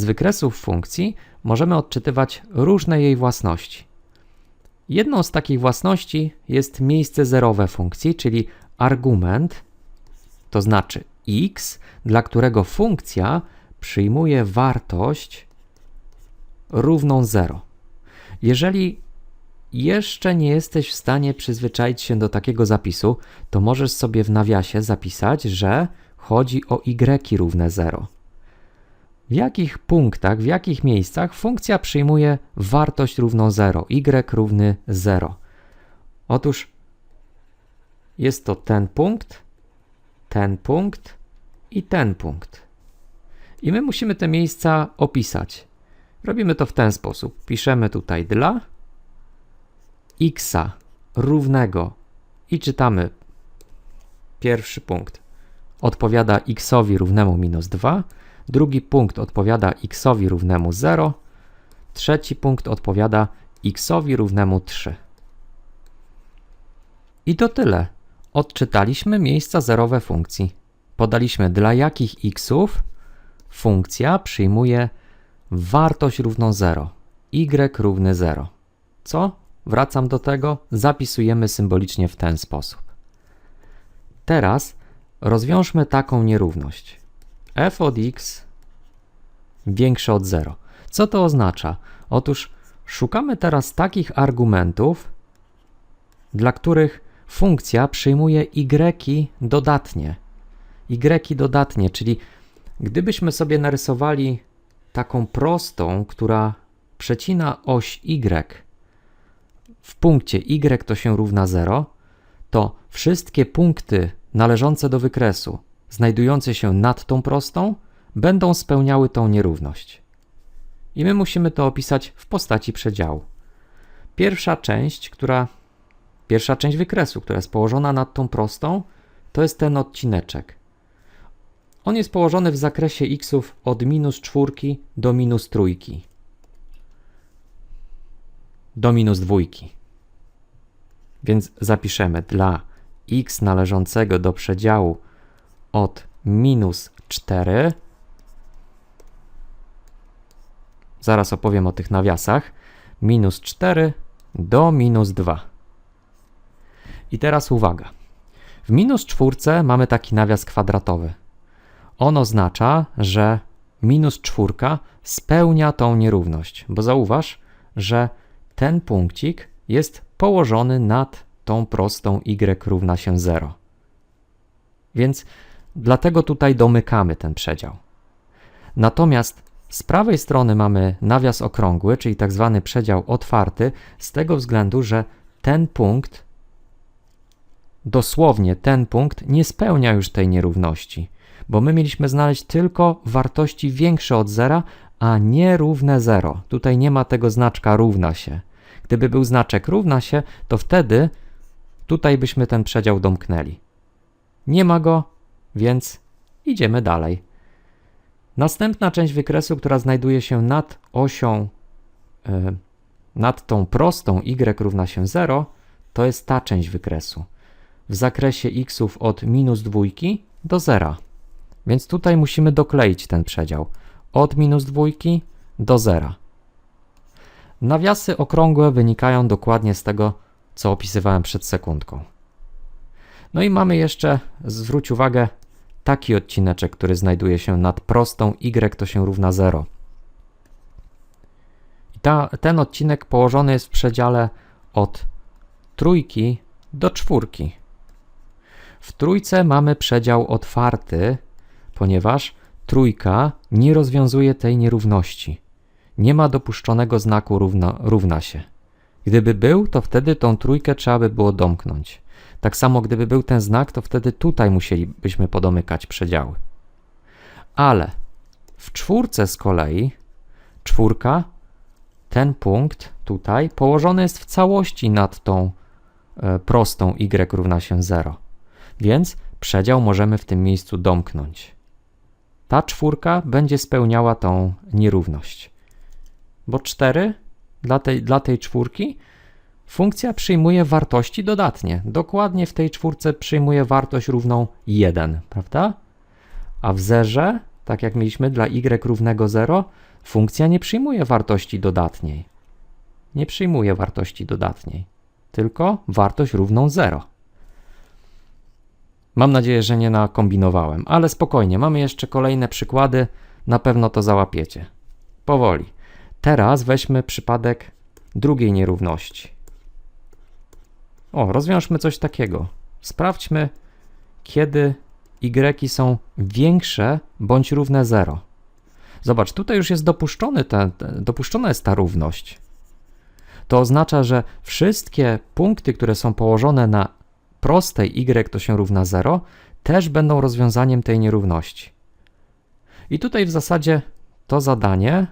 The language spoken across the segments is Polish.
z wykresów funkcji możemy odczytywać różne jej własności. Jedną z takich własności jest miejsce zerowe funkcji, czyli argument, to znaczy x, dla którego funkcja przyjmuje wartość równą 0. Jeżeli jeszcze nie jesteś w stanie przyzwyczaić się do takiego zapisu, to możesz sobie w nawiasie zapisać, że chodzi o y równe 0. W jakich punktach, w jakich miejscach funkcja przyjmuje wartość równą 0, y równy 0? Otóż jest to ten punkt, ten punkt i ten punkt. I my musimy te miejsca opisać. Robimy to w ten sposób. Piszemy tutaj dla x równego i czytamy pierwszy punkt odpowiada xowi równemu minus 2, drugi punkt odpowiada xowi równemu 0, trzeci punkt odpowiada xowi równemu 3. I to tyle. Odczytaliśmy miejsca zerowe funkcji. Podaliśmy dla jakich xów funkcja przyjmuje wartość równą 0, y równy 0. Co? Wracam do tego, zapisujemy symbolicznie w ten sposób. Teraz rozwiążmy taką nierówność. F od x większe od 0. Co to oznacza? Otóż szukamy teraz takich argumentów, dla których funkcja przyjmuje y dodatnie. y dodatnie, czyli gdybyśmy sobie narysowali taką prostą, która przecina oś y w punkcie y to się równa 0, to wszystkie punkty należące do wykresu, znajdujące się nad tą prostą, będą spełniały tą nierówność. I my musimy to opisać w postaci przedziału. Pierwsza część, która pierwsza część wykresu, która jest położona nad tą prostą, to jest ten odcineczek. On jest położony w zakresie xów od minus czwórki do minus trójki. Do minus dwójki. Więc zapiszemy dla x należącego do przedziału od minus 4. Zaraz opowiem o tych nawiasach. Minus 4 do minus 2. I teraz uwaga. W minus czwórce mamy taki nawias kwadratowy. On oznacza, że minus czwórka spełnia tą nierówność, bo zauważ, że ten punkcik jest położony nad tą prostą y równa się 0. Więc dlatego tutaj domykamy ten przedział. Natomiast z prawej strony mamy nawias okrągły, czyli tak zwany przedział otwarty, z tego względu, że ten punkt, dosłownie ten punkt, nie spełnia już tej nierówności, bo my mieliśmy znaleźć tylko wartości większe od zera, a nie równe 0. Tutaj nie ma tego znaczka równa się. Gdyby był znaczek równa się, to wtedy Tutaj byśmy ten przedział domknęli. Nie ma go, więc idziemy dalej. Następna część wykresu, która znajduje się nad osią, yy, nad tą prostą y równa się 0, to jest ta część wykresu. W zakresie xów od minus dwójki do zera. Więc tutaj musimy dokleić ten przedział. Od minus dwójki do zera. Nawiasy okrągłe wynikają dokładnie z tego, co opisywałem przed sekundką. No i mamy jeszcze, zwróć uwagę, taki odcineczek, który znajduje się nad prostą y to się równa 0. I ta, ten odcinek położony jest w przedziale od trójki do czwórki. W trójce mamy przedział otwarty, ponieważ trójka nie rozwiązuje tej nierówności. Nie ma dopuszczonego znaku równa, równa się. Gdyby był, to wtedy tą trójkę trzeba by było domknąć. Tak samo, gdyby był ten znak, to wtedy tutaj musielibyśmy podomykać przedziały. Ale w czwórce z kolei, czwórka, ten punkt tutaj położony jest w całości nad tą e, prostą y równa się 0. Więc przedział możemy w tym miejscu domknąć. Ta czwórka będzie spełniała tą nierówność. Bo 4 dla tej, dla tej czwórki funkcja przyjmuje wartości dodatnie. Dokładnie w tej czwórce przyjmuje wartość równą 1, prawda? A w zerze tak jak mieliśmy dla y równego 0, funkcja nie przyjmuje wartości dodatniej. Nie przyjmuje wartości dodatniej, tylko wartość równą 0. Mam nadzieję, że nie nakombinowałem, ale spokojnie, mamy jeszcze kolejne przykłady, na pewno to załapiecie. Powoli. Teraz weźmy przypadek drugiej nierówności. O, rozwiążmy coś takiego. Sprawdźmy, kiedy y są większe bądź równe 0. Zobacz, tutaj już jest dopuszczony ten, dopuszczona jest ta równość. To oznacza, że wszystkie punkty, które są położone na prostej y to się równa 0, też będą rozwiązaniem tej nierówności. I tutaj w zasadzie to zadanie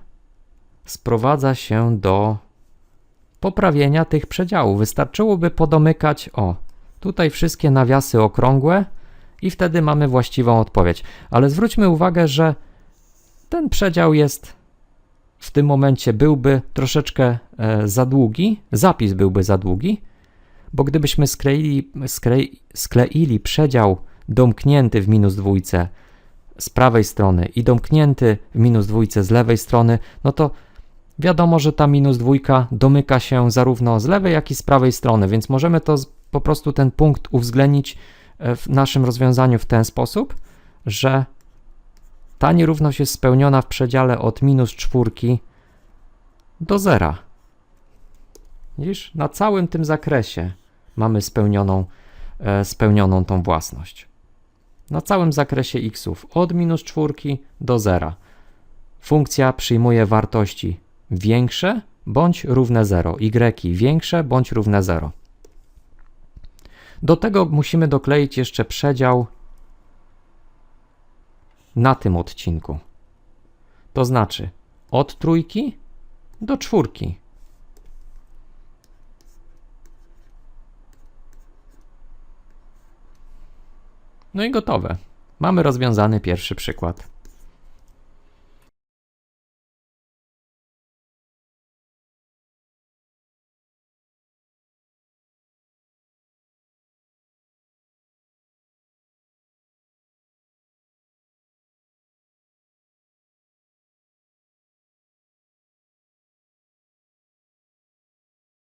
sprowadza się do poprawienia tych przedziałów. Wystarczyłoby podomykać, o, tutaj wszystkie nawiasy okrągłe i wtedy mamy właściwą odpowiedź. Ale zwróćmy uwagę, że ten przedział jest w tym momencie byłby troszeczkę e, za długi, zapis byłby za długi, bo gdybyśmy skleili, sklei, skleili przedział domknięty w minus dwójce z prawej strony i domknięty w minus dwójce z lewej strony, no to wiadomo, że ta minus dwójka domyka się zarówno z lewej, jak i z prawej strony, więc możemy to po prostu ten punkt uwzględnić e, w naszym rozwiązaniu w ten sposób, że ta nierówność jest spełniona w przedziale od minus czwórki do zera. Widzisz, na całym tym zakresie mamy spełnioną, e, spełnioną tą własność. Na całym zakresie xów od minus czwórki do zera. Funkcja przyjmuje wartości większe bądź równe 0, y większe bądź równe 0. Do tego musimy dokleić jeszcze przedział na tym odcinku. To znaczy od trójki do czwórki. No i gotowe. Mamy rozwiązany pierwszy przykład.